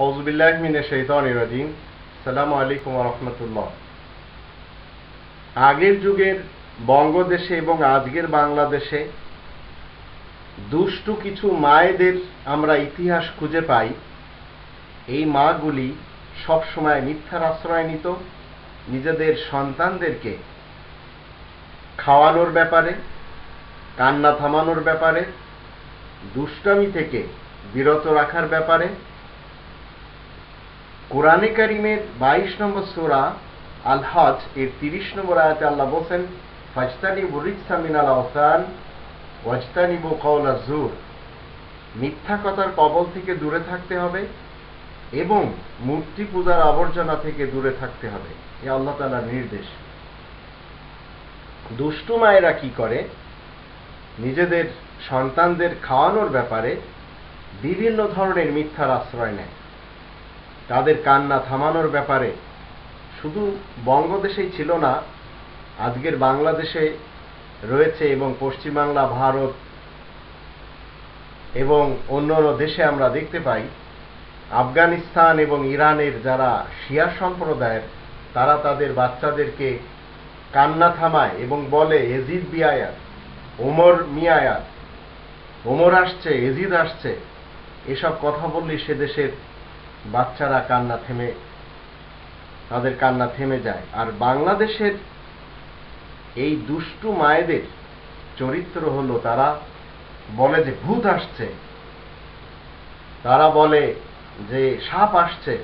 হৌজবিল্লাহ মিনে শৈতান রাজিম সালাম আলাইকুম রহমতুল্লাহ আগের যুগের বঙ্গদেশে এবং আজকের বাংলাদেশে দুষ্টু কিছু মায়েদের আমরা ইতিহাস খুঁজে পাই। এই মাগুলি সবসময় মিথ্যার আশ্রয় নিত, নিজেদের সন্তানদেরকে খাওয়ানোর ব্যাপারে, কান্না থামানোর ব্যাপারে, দুষ্টামি থেকে বিরত রাখার ব্যাপারে কোরআনে কারিমের বাইশ নম্বর সোরা আল হজ এর তিরিশ নম্বর আয়াতে আল্লাহ বলছেন ফাজতানি বুরিকসা মিনাল আওসান, ওয়াজতানিবু কওলা জুর মিথ্যা কথার কবল থেকে দূরে থাকতে হবে এবং মূর্তি পূজার আবর্জনা থেকে দূরে থাকতে হবে। এ আল্লাহ তালার নির্দেশ। দুষ্টু মায়েরা কি করে? নিজেদের সন্তানদের খাওয়ানোর ব্যাপারে বিভিন্ন ধরনের মিথ্যার আশ্রয় নেয়। তাদের কান্না থামানোর ব্যাপারে। শুধু বঙ্গদেশেই ছিল না, আজকের বাংলাদেশে রয়েছে এবং পশ্চিমবাংলা, ভারত এবং অন্য অন্য দেশে আমরা দেখতে পাই, আফগানিস্তান এবং ইরানের যারা শিয়া সম্প্রদায়ের, তারা তাদের বাচ্চাদেরকে কান্না থামায় এবং বলে, এজিদ বিয়ায়াত ওমর মিয়ায়াত ওমর আসছে, এজিদ আসছে। এসব কথা বললে সে দেশের বাচ্চারা কান্না থেমে, তাদের কান্না থেমে যায়। আর বাংলাদেশের এই দুষ্টু মায়েদের চরিত্র হলো, তারা বলে যে ভূত আসছে। তারা বলে যে সাপ আসছে।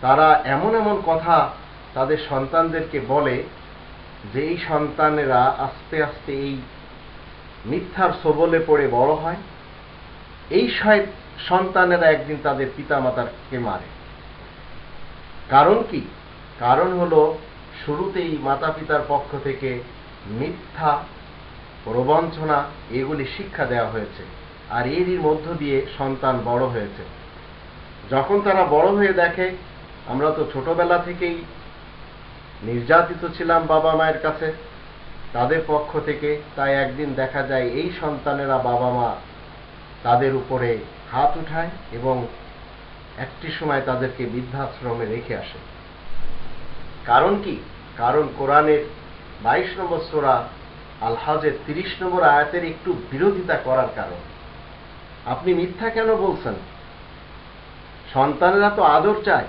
তারা এমন এমন কথা তাদের সন্তানদেরকে বলে যে এই সন্তানেরা আস্তে আস্তে এই মিথ্যার সবলে পড়ে বড় হয়। এই সন্তানেরা একদিন তাদের পিতা পিতামাতাকে মারে। কারণ কি? কারণ হলো, শুরুতেই মাতা পিতার পক্ষ থেকে মিথ্যা, প্রবঞ্চনা, এগুলি শিক্ষা দেওয়া হয়েছে আর এরই মধ্য দিয়ে সন্তান বড় হয়েছে। যখন তারা বড় হয়ে দেখে, আমরা তো ছোটবেলা থেকেই নির্যাতিত ছিলাম বাবা মায়ের কাছে। তাদের পক্ষ থেকে তাই একদিন দেখা যায়, এই সন্তানেরা বাবা মা তাদের উপরে হাত উঠায় এবং একটি সময় তাদেরকে বৃদ্ধাশ্রমে রেখে আসে। কারণ কি? কারণ কোরআনের বাইশ নম্বর সোরা আল হজের তিরিশ নম্বর আয়াতের একটু বিরোধিতা করার কারণ। আপনি মিথ্যা কেন বলছেন? সন্তানেরা তো আদর চায়।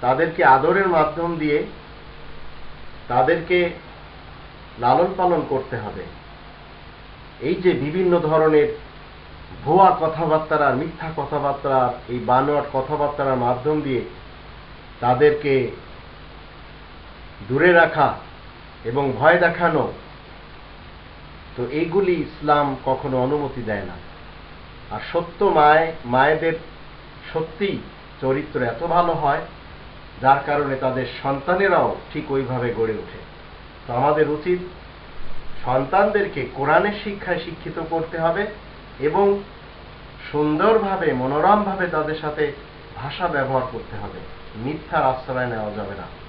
তাদেরকে আদরের মাধ্যম দিয়ে তাদেরকে লালন পালন করতে হবে। এই যে বিভিন্ন ধরনের ভুয়া কথাবার্তার আর মিথ্যা কথাবার্তার, এই বানোয়াট কথাবার্তার মাধ্যম দিয়ে তাদেরকে দূরে রাখা এবং ভয় দেখানো, তো এইগুলি ইসলাম কখনো অনুমতি দেয় না। আর সত্য মায়, মায়েদের সত্যি চরিত্র এত ভালো হয়, যার কারণে তাদের সন্তানেরাও ঠিক ওইভাবে গড়ে ওঠে। তো আমাদের উচিত সন্তানদেরকে কোরআনের শিক্ষায় শিক্ষিত করতে হবে এবং সুন্দরভাবে মনোরমভাবে তাদের সাথে ভাষা ব্যবহার করতে হবে। মিথ্যার আশ্রয় নেওয়া যাবে না।